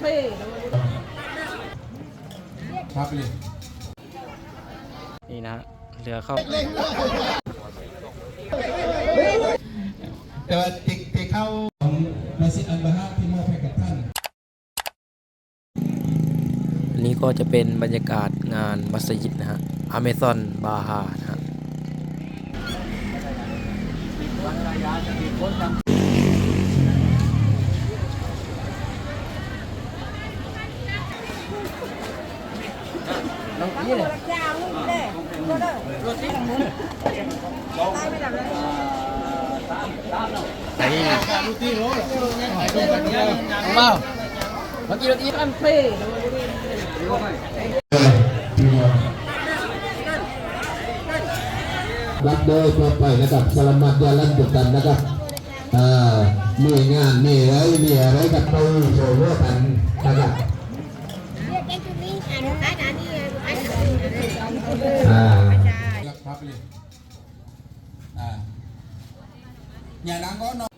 ครับเลยนี่นะฮะเรือเข้า แต่ว่าติดติดเข้าของมาสิอันบาฮะที่มอบให้กับท่านอันนี้ก็จะเป็นบรรยากาศงานมัสยิดนะฮะอเมซอนบาฮานะฮะ รับโดยทั่วไปนะครับสลามัดยาลันจุกันนะครับอ่ามีงานมีอะไรมีอะไรกับตู้โชว์ร่กันนะครับ อ่ารับเลยอ่าอย่าล้างก็นอน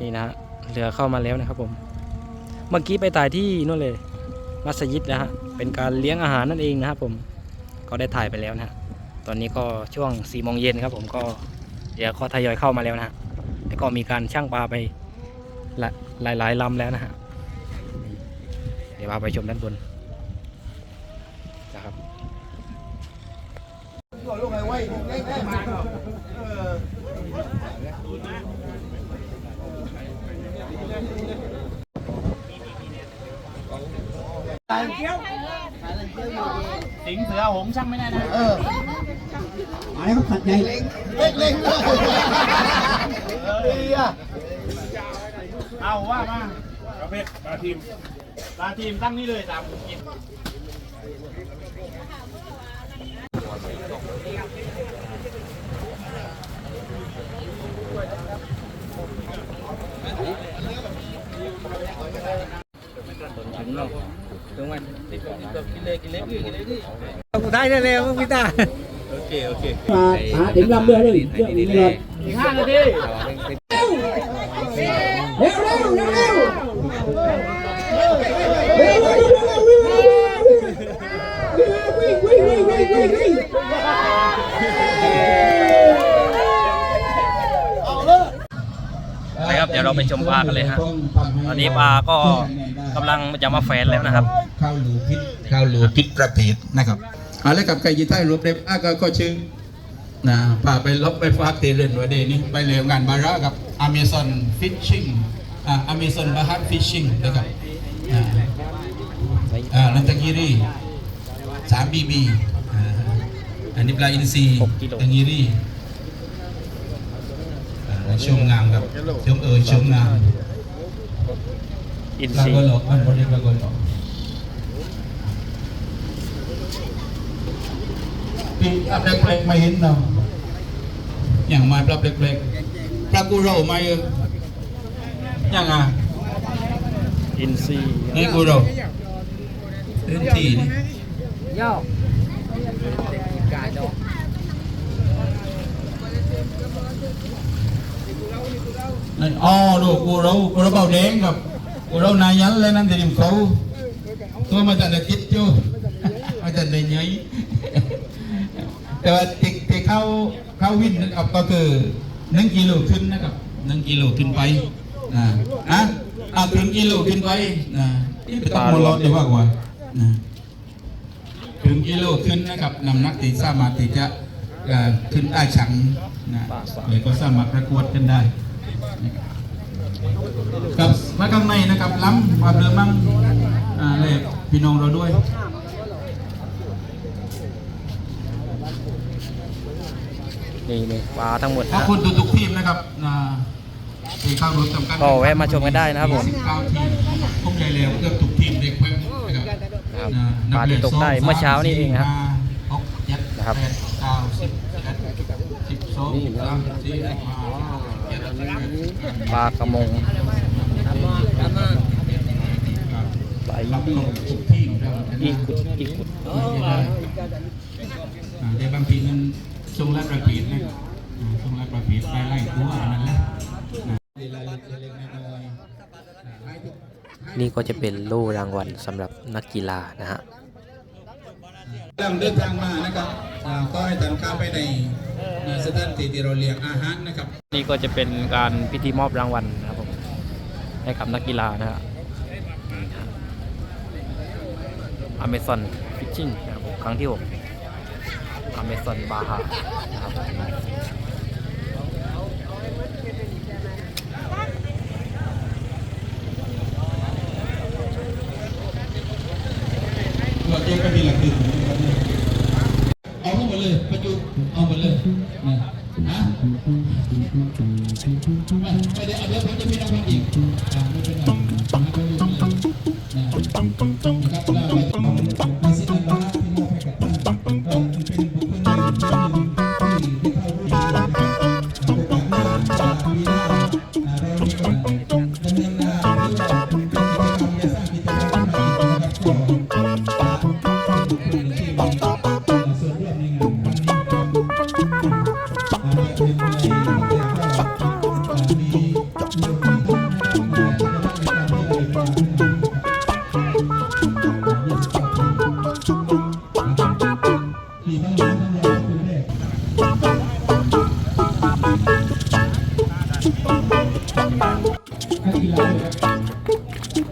นี่นะเรือเข้ามาแล้วนะครับผม เมื่อกี้ไปถ่ายที่นู่นเลย มัสยิดนะฮะ เป็นการเลี้ยงอาหารนั่นเองนะครับผม ก็ได้ถ่ายไปแล้วนะตอนนี้ก็ช่วง4ี่โมงเย็นครับผมก็เดี๋ยวก็ทยอยเข้ามาแล้วนะฮะแล้วก็มีการช่างปลาไปหลายหลายลำแล้วนะฮะ ดี๋ยวพาไปชมด้านบนนะครับสิงเสือหงช่างไม่ได้นะหมายเขาขัดใหญ่เล็งเล็งเล็งเลยเอาว่ามาประเภทปลาทีม ปลาทีมตั้งนี่เลยตามกินได้เร็วพี่ตาโอเคโอเคมาหาถึงลำเรือเลยเรื่องนี้เลยอีกห้านาที เร็วเร็วเร็วเร็ววิ่งวิ่งวิ่งวิ่งวิ่งวิ่ง นะครับ เดี๋ยวเราไปชมปลากันเลยฮะตอนนี้ปลาก็กำลังจะมาแฝนแล้วนะครับข้าวหลูพิษข้าวหลูพิษประเภทนะครับเอาแล้วกับไก่ยีไทยรวบเร็วอะก็ก็ชื่อนะพาไปลบไปฟากเตเรนวันเดนี้ไปเร็วงานบาระกับ Amazon Fishing อ่า Amazon Bahat Fishing นะครับอ่าอ่านันตกิรีสามบีบีอ่าอันนี้ปลาอินทรีหกกิโลตังกิรีอ่า ชมงามครับชมเอ่ยชมงามอินลาซีโกโลมันบริลาโกโลปีอับเล็กๆไม่เห็นเนาะอย่างมาปรับเล็กๆปลากูโรมาเออยังอะอินซีนี่กูโรเล่นทีนี่ย่อ นั่นอ๋อดูกูโรกูโรเบาแดงกับกูโรนายันเลยนั่นเดี๋ยวเขาตัวมาจากเด็กคิดจูมาจากเด็กยัยแต่ว่าติดติดเข้าเข้าวินนะครับก็คือหนึ่งกิโลขึ้นนะครับหนึ่งกิโลขึ้นไปอ่าอะอะถึงกิโลขึ้นไปนะที่ต้องมารอดีกว่ากว่านะถึงกิโลขึ้นนะครับน้ำหนักที่สามารถที่จะเอ่อขึ้นได้ชังนะเลยก็สามารถประกวดกันได้ กับมาข้างในนะครับล้ำความเดิมมั่งอ่าเลยพี่น้องเราด้วยนี่นี่ปลาทั้งหมดขอบนะคุณทุกๆทีมนะครับนะที่เข้าร่วมทำการก็แวะมาชมกันได้นะครับผมสิเก้าทีมผมใหญ่แล้วเกือบทุกทีมเด็กแว้นนะครับนะครับนะปลาที่ตกได้เมื่อเช้านี่เองนะครับหกเจ็ดนะครับแปดเก้าสิบเอ็ดสิบสองสิบสามสิบสี่สิบห้าเจ็ดแปดปลากระมงไหลครับดีทุกทีมเราชนะอีกุดอีกุดอ่าแต่บางทีมันทรงรับประเกียรตินะอ่าทรงรับประเภทไปไล่ตัวนั่นแหละนะรายละเอียดเล็กๆน้อยๆให้ทุกนี่ก็จะเป็นโล่รางวัลสำหรับนักกีฬานะฮะ เริ่มเดินทางมานะครับอ่าก็ให้ทานข้าวไปในในสถานที่ที่เราเลี้ยงอาหารนะครับ นี่ก็จะเป็นการพิธีมอบรางวัลนะครับผมให้กับนักกีฬานะครับอเมซอนฟิชชิ่งนะครับผมครั้งที่6อเมซอนบาฮานะครับ ตัวเองก็มีหลักดื่มเอาทั้งหมดเลยประจุเอาหมดเลยนะฮะ ไม่ได้เอาเดี๋ยวผมจะมีรางวัลอีกอ่าไม่เป็นไรหาไป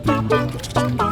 แล้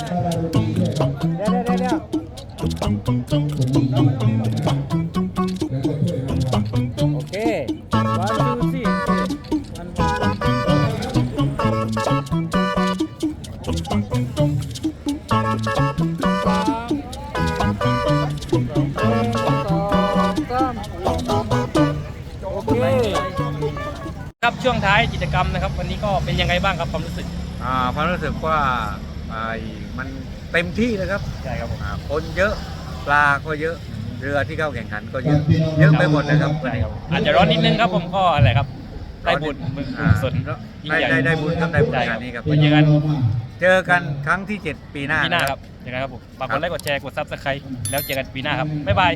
ท้ายกิจกรรมนะครับ วันนี้ก็เป็นยังไงบ้างครับความรู้สึกอ่าความรู้สึกว่าไอ้มันเต็มที่เลยครับใช่ครับผมอ่าคนเยอะปลาก็เยอะเรือที่เข้าแข่งขันก็เยอะเยอะไปหมดเลยครับใช่ครับอาจจะร้อนนิดนึงครับผมก็อะไรครับได้บุญบุญอ่าสนได้ได้ได้บุญครับได้บุญงานนี้ครับไว้เจอกันเจอกันครั้งที่ 7 ปีหน้าปีหน้านะครับยังไงครับผมฝากกดไลค์กดแชร์กดซับสไครต์แล้วเจอกันปีหน้าครับบ๊ายบาย